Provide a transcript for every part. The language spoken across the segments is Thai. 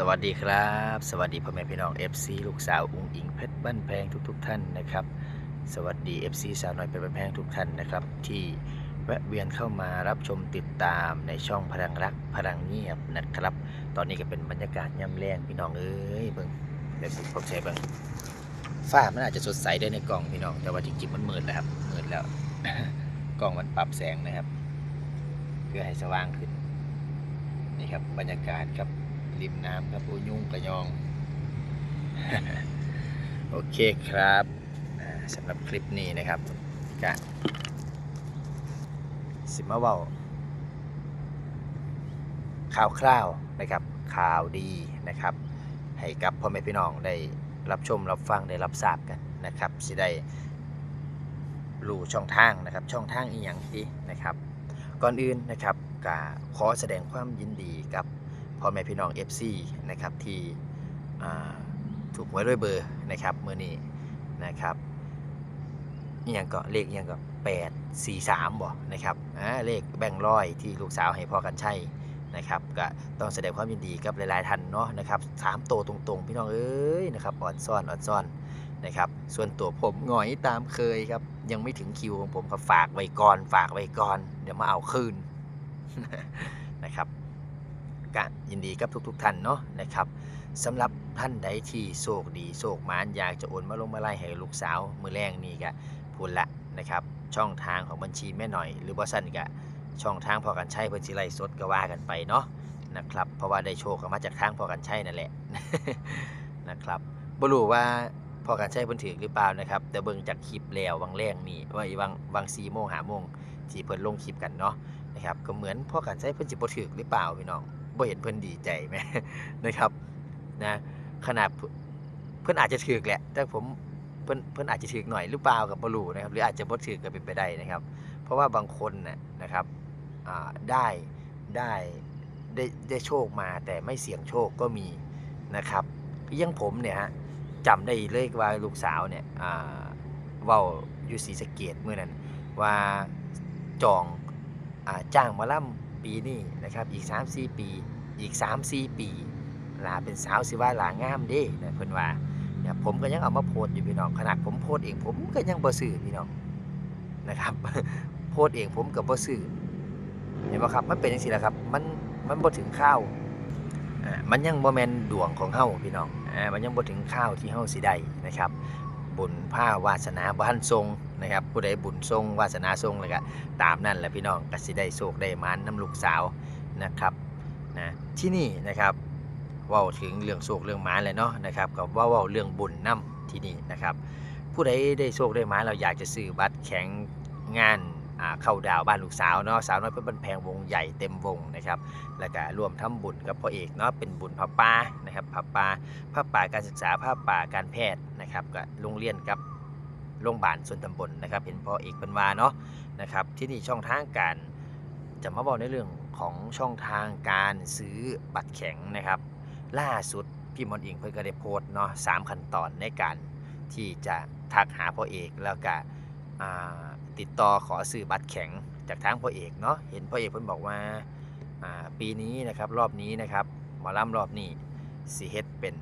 สวัสดีครับ สวัสดีพ่อแม่พี่น้อง FC ลูกสาวอุ้งอิงเพชรบ้านแพงทุกๆทท่านนะครับ สวัสดี FC สาวน้อยเพชรบ้านแพงทุกท่านนะครับ ที่แวะเวียนเข้ามารับชมติดตามในช่องพลังรักพลังเงียบนะครับ ตอนนี้ก็เป็นบรรยากาศย่ำแรงพี่น้องเอ้ยเบิ่งเดี๋ยวผมใช้เบิ่งฟ้ามันอาจจะสดใสได้ในกล่องพี่น้อง แต่ว่าจริงๆมันมืดแล้วครับมืดแล้วกล้องมันปรับแสงนะครับ เพื่อให้สว่างขึ้นนี่ครับบรรยากาศครับ ริมน้ำครับโอยุ่งกระยอง โอเคครับสำหรับคลิปนี้นะครับกะสิมาเว้าข่าวคร่าวนะครับ ข่าวดีนะครับ ให้กับพ่อแม่พี่น้องได้รับชมรับฟังได้รับทราบกันนะครับสิได้รู้ช่องทางนะครับ ช่องทางอีหยังที่นะครับ ก่อนอื่นนะครับกาขอแสดงความยินดีกับ พ่อแม่พี่น้อง FC นะครับที่ถูกหวยด้วยเบอร์นะครับเมื่อนี้นะครับยังก็เลขยังก็8 4 3บ่นะครับเลขแบ่งร้อยที่ลูกสาวให้พ่อกันใช่นะครับก็ต้องแสดงความยินดีกับหลาย ๆท่านเนาะนะครับสามโตตรงๆ พี่น้องเอ้ยนะครับอ่อนซ่อนอ่อนซ่อนนะครับส่วนตัวผมหงอยตามเคยครับยังไม่ถึงคิวของผมครับฝากไว้ก่อน ฝากไว้ก่อนเดี๋ยวมาเอาคืนนะครับ ก็ยินดีกับทุกๆท่านเนาะนะครับสำหรับท่านใดที่โชคดีโชคมานอยากจะโอนมาลงมาไล่ให้ลูกสาวมือแรงนี่ก็พูดละนะครับ ช่องทางของบัญชีแม่หน่อย หรือว่าสั้นก็ช่องทางพอกันใช้เพื่อสิไล่สดก็ว่ากันไปเนาะนะครับเพราะว่าได้โชคก็มาจากทางพอกันใช้นั่นแหละนะครับบ่รู้ว่าพอกันใช้เพิ่นถือหรือเปล่านะครับ แต่เบิ่งจากคลิปแล้ววังแรงนี่ว่าอีวังวัง4โมง5โมงที่เพิ่นลงคลิปกันเนาะนะครับก็เหมือนพอกันใช้เพิ่นสิบ่ถึกหรือเปล่าพี่น้อง บ่เห็นเพิ่นดีใจไหมนะครับนะขนาดเพิ่นเพิ่นอาจจะถึกแหละ แต่ผมเพิ่นเพิ่นอาจจะถึกหน่อยหรือเปล่ากับบ่รู้นะครับ หรืออาจจะบ่ถึกก็เป็นไปได้นะครับ เพราะว่าบางคนน่ะนะครับได้ได้ได้ได้โชคมาแต่ไม่เสี่ยงโชคก็มีนะครับยังผมเนี่ยฮะจำได้เลยว่าลูกสาวเนี่ยอ่าเว้าอยู่ศรีสะเกษมื้อนั้นว่าจองอจ้างมาล่ำ ปีนี้นะครับ อีก 3-4 ปี อีก 3-4 ปีหลาเป็นสาวสิว่าหลางามเด้นะเพิ่นว่าเนี่ยผมก็ยังเอามาโพสอยู่พี่น้องขนาดผมโพสเองผมก็ยังบ่ซื้อพี่น้องนะครับ โพสเองผมก็บ่ซื้อเห็นบ่ครับมันเป็นจังซี่แหละครับ มันมันบ่ถึงข้าวอ่ามันยังบ่แมนดวงของเฮาพี่น้องอ่ามันยังบ่ถึงข้าวที่เฮาสิได้นะครับ บุญผ้าวาสนาบ้านทรงนะครับ ผู้ใดบุญทรงวาสนาทรงเลยก็ตามนั่นแหละพี่น้องก็สิได้โชคได้หมานน้ำลูกสาวนะครับนะที่นี่นะครับว่าถึงเรื่องโชคเรื่องหมานเลยเนาะนะครับกับว่าว่าเรื่องบุญน้ำที่นี่นะครับ ผู้ใดได้โชคได้หมานเราอยากจะซื้อบัตรแข็งงาน เข้าดาวบ้านลูกสาวเนาะสาวน้อยเป็นบันแพงวงใหญ่เต็มวงนะครับแล้วก็ร่วมทำบุญกับพ่อเอกเนาะเป็นบุญพระป่านะครับพระป่าพระป่าการศึกษาพระป่าการแพทย์นะครับกับโรงเรียนกับโรงพยาบาลส่วนตำบลนะครับเห็นพ่อเอกเป็นวาเนาะนะครับที่นี่ช่องทางการจะมาบอกในเรื่องของช่องทางการซื้อบัตรแข็งนะครับ ล่าสุดพี่มอนอิงเพิ่นก็ได้โพสต์เนาะสามขั้นตอนในการที่จะทักหาพ่อเอกแล้วก็ ติดต่อขอซื้อบัตรแข็งจากทางพ่อเอกเนาะเห็นพ่อเอกเพิ่นบอกว่าปีนี้นะครับรอบนี้นะครับหมอลำรอบนี้สิเฮ็ดเป็น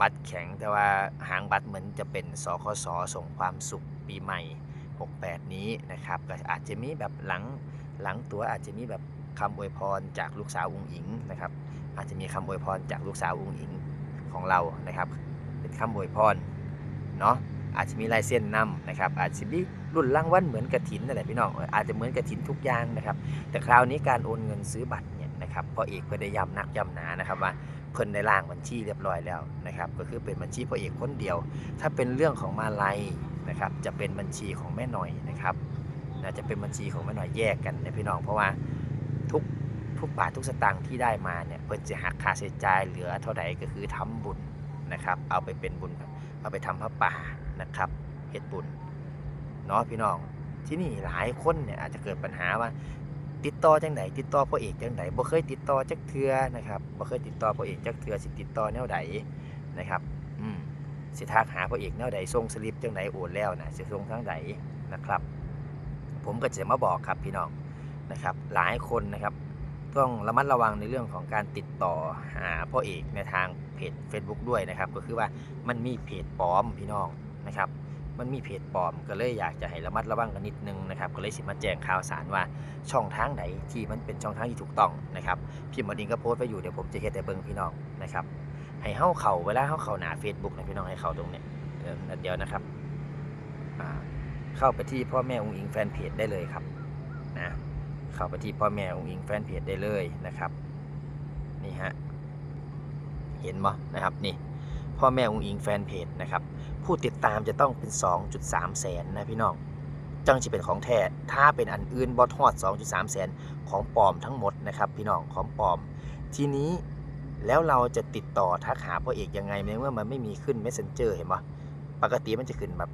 บัตรแข็งแต่ว่าหางบัตรเหมือนจะเป็นสคสส่งความสุขปีใหม่ 68 นี้นะครับก็อาจจะมีแบบหลังหลังตัวอาจจะมีแบบคำอวยพรจากลูกสาวอุงอิงนะครับอาจจะมีคำอวยพรจากลูกสาวอุงอิงของเรานะครับ เป็นคำอวยพรเนาะ อาจจะมีลายเส้นนำนะครับ อาจจะมีรุ่นรางวัลเหมือนกระถินนั่นแหละพี่น้องอาจจะเหมือนกระถินทุกอย่างนะครับ แต่คราวนี้การโอนเงินซื้อบัตรเนี่ยนะครับพ่อเอกเพิ่นได้ย้ำนักย้ำหนานะครับว่าเพิ่นได้ล่างบัญชีเรียบร้อยแล้วนะครับ ก็คือเป็นบัญชีพ่อเอกคนเดียว ถ้าเป็นเรื่องของมาลัยนะครับ จะเป็นบัญชีของแม่หน่อยนะครับนะจะเป็นบัญชีของแม่หน่อยแยกกันนะพี่น้องเพราะว่าทุกทุกบาททุกสตางค์ที่ได้มาเนี่ยเพิ่นจะหักค่าใช้จ่ายเหลือเท่าไหร่ก็คือทำบุญนะครับ เอาไปเป็นบุญ เอาไปทำพระป่านะครับเฮ็ดบุญเนาะพี่น้องที่นี่หลายคนเนี่ยอาจจะเกิดปัญหาว่า ติดต่อจังไดติดต่อพ่อเอกจังไดบ่เคยติดต่อจักเทือนะครับบ่เคยติดต่อพ่อเอกจักเทือสิติดต่อแนวใดนะครับอืมสิทักหาพ่อเอกแนวใดส่งสลิปจังไดโอนแล้วนะสิส่งทางใดนะครับ ผมก็จะมาบอกครับพี่น้องนะครับ หลายคนนะครับต้องระมัดระวังในเรื่องของการติดต่อหาพ่อเอกในทาง จ Facebook ด้วยนะครับ ก็คือว่ามันมีเพจปลอมพี่น้องนะครับ มันมีเพจปลอมก็เลยอยากจะให้ระมัดระวังกันนิดนึงนะครับ ก็เลยสิมาแจ้งข่าวสารว่าช่องทางไหนที่มันเป็นช่องทางที่ถูกต้องนะครับพิมพ์มาดิงก็โพสต์ไว้อยู่เดี๋ยวผมจะเฮ็ดให้เบิ่งพี่น้องนะครับให้เฮาเข้าเวลาเฮาเข้าหนา Facebook นะพี่น้องให้เข้าตรงเนี้ยเดี๋ยวเดี๋ยวนะครับเข้าไปที่พ่อแม่องค์อิงแฟนเพจได้เลยครับนะเข้าไปที่พ่อแม่องค์อิงแฟนเพจได้เลยนะครับนี่ฮะ เห็นบ่นะครับนี่พ่อแม่องอิงแฟนเพจนะครับผู้ติดตามจะต้องเป็น 2.3 แสนนะพี่น้องจังจะเป็นของแท้ถ้าเป็นอันอื่นบอทอด 2.3 แสนของปลอมทั้งหมดนะครับพี่น้องของปลอม ทีนี้แล้วเราจะติดต่อทักหาพ่อเอกยังไงในเมื่อมันไม่มีขึ้น messenger เห็นปะปกติมันจะขึ้นแบบ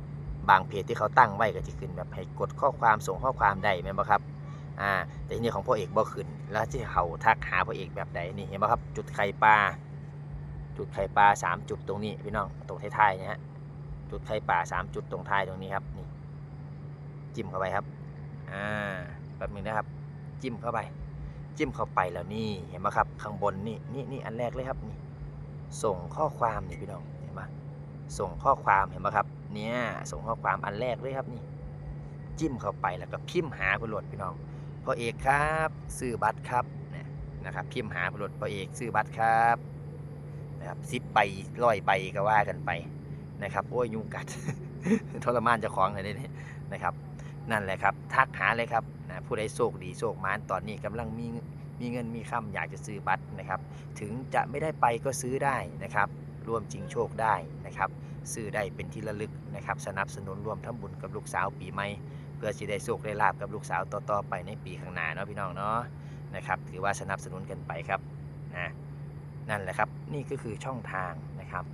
บางเพจที่เขาตั้งไว้ก็จะขึ้นแบบให้กดข้อความส่งข้อความได้ไหมบ่ครับอ่าแต่ทีนี้ของพ่อเอกบ่ขึ้น แล้วจะเขาทักหาพ่อเอกแบบใดนี่เห็นปะครับ จุดไข่ปลา จุดไข่ปลาสามจุดตรงนี้พี่น้องตรงท้ายๆเนี่ยฮะจุดไข่ปลาสามจุดตรงท้ายตรงนี้ครับนี่จิ้มเข้าไปครับอ่าแป๊บนึงนะครับ จิ้มเข้าไป จิ้มเข้าไปแล้วนี่เห็นไหมครับ ข้างบนนี่นี่นี่อันแรกเลยครับนี่ ส่งข้อความนี่พี่น้องเห็นไหมส่งข้อความเห็นไหมครับ เนี่ยส่งข้อความอันแรกเลยครับนี่ จิ้มเข้าไปแล้วก็พิมพ์หาผู้หลดพี่น้องพ่อเอกครับซื้อบัตรครับเนี่ยนะครับพิมพ์หาผู้หลดพ่อเอกซื้อบัตรครับ นะครับสิบใบร้อยใบก็ว่ากันไปนะครับโอ้ยยุ่งกัดทรมานเจะของเลยนี่นะครับ นั่นแหละครับทักหาเลยครับนะผู้ใดโชคดีโชคมานตอนนี้กำลังมีมีเงินมีคำอยากจะซื้อบัตรนะครับ ถึงจะไม่ได้ไปก็ซื้อได้นะครับร่วมจริงโชคได้นะครับซื้อได้เป็นที่ระลึกนะครับ สนับสนุนร่วมทำบุญกับลูกสาวปีใหม่เพื่อสิได้โชคได้ลาบกับลูกสาวต่อๆไปในปีข้างหน้าเนาะพี่น้องเนาะนะครับถือว่าสนับสนุนกันไปครับนะ นั่นแหละครับนี่ก็คือช่องทางนะครับ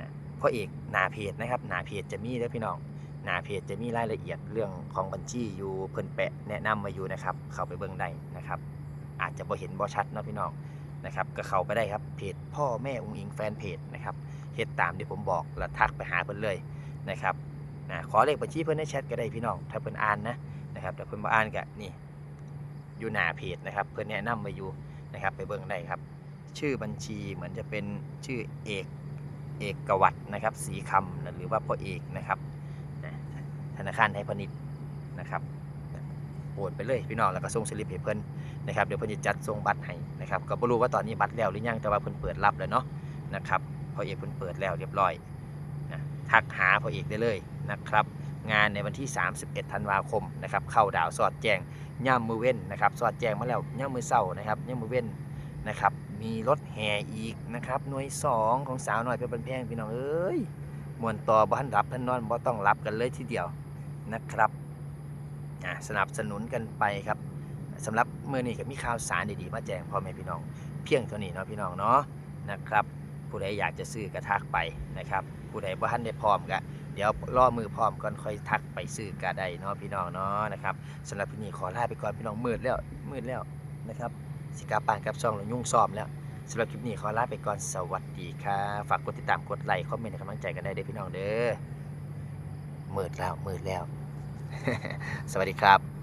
นะพ่อเอกหนาเพจนะครับหนาเพจจะมีเด้อพี่น้องหนาเพจจะมีรายละเอียดเรื่องของบัญชีอยู่เพิ่นแปะแนะนำมาอยู่นะครับ เข้าไปเบิ่งได้นะครับ อาจจะบ่เห็นบ่ชัดนะพี่น้องนะครับก็เข้าไปได้ครับเพจพ่อแม่องค์อิงแฟนเพจนะครับเฮ็ดตามที่ผมบอกแล้วทักไปหาเพิ่นเลยนะครับนะขอเลขบัญชีเพิ่นในแชทก็ได้พี่น้องถ้าเพิ่นอ่านนะนะครับแต่เพิ่นบ่อ่านก็นี่อยู่หน้าเพจนะครับ เพิ่นแนะนำมาอยู่นะครับ ไปเบิ่งได้ครับ ชื่อบัญชีเหมือนจะเป็นชื่อเอกเอกวัตรนะครับสีคำนะหรือว่าพ่อเอกนะครับธนาคารไทยพาณิชย์นะครับโอนไปเลยพี่น้องแล้วก็ส่งสลิปให้เพิ่นนะครับเดี๋ยวเพิ่นจะจัดส่งบัตรให้นะครับก็บ่รู้ว่าตอนนี้บัตรแล้วหรือยังแต่ว่าเพิ่นเปิดรับแล้วเนาะนะครับพ่อเอกเพิ่นเปิดแล้วเรียบร้อยนะทักหาพ่อเอกได้เลยนะครับงานในวันที่ 31 ธันวาคมนะครับเข้าดาวสอดแจงย่ำมือเว้นนะครับสอดแจงมาแล้วย่ำมือเศร้านะครับย่ำมือเว้นนะครับ มีรถแห่อีกนะครับหน่วยสองของสาวหน่อยเป็นแพงพี่น้องเอ้ยมวนต่อบ้านรับท่านนอนบ่ต้องรับกันเลยทีเดียวนะครับอ่าสนับสนุนกันไปครับสำหรับเมื่อนี้ก็มีข่าวสารดีๆมาแจ้งพ่อแม่พี่น้อง เพียงเท่านี้เนาะพี่น้องเนาะนะครับผู้ใดอยากจะซื้อกระทักไปนะครับ ผู้ใดบ่ทันได้พร้อมก็เดี๋ยวรอมือพร้อมก่อนค่อยทักไปซื้อก็ได้เนาะพี่น้องเนาะนะครับสำหรับพี่นี้ขอลาไปก่อนพี่น้องมืดแล้วมืดแล้วนะครับ สิกาปานกับซองหลวงยุ่งซ้อมแล้วสำหรับคลิปนี้ขอลาไปก่อนสวัสดีครับฝากกดติดตามกดไลค์คอมเมนต์กำลังใจกันได้เด้อพี่น้องเด้อมืดแล้วมืดแล้ว สวัสดีครับ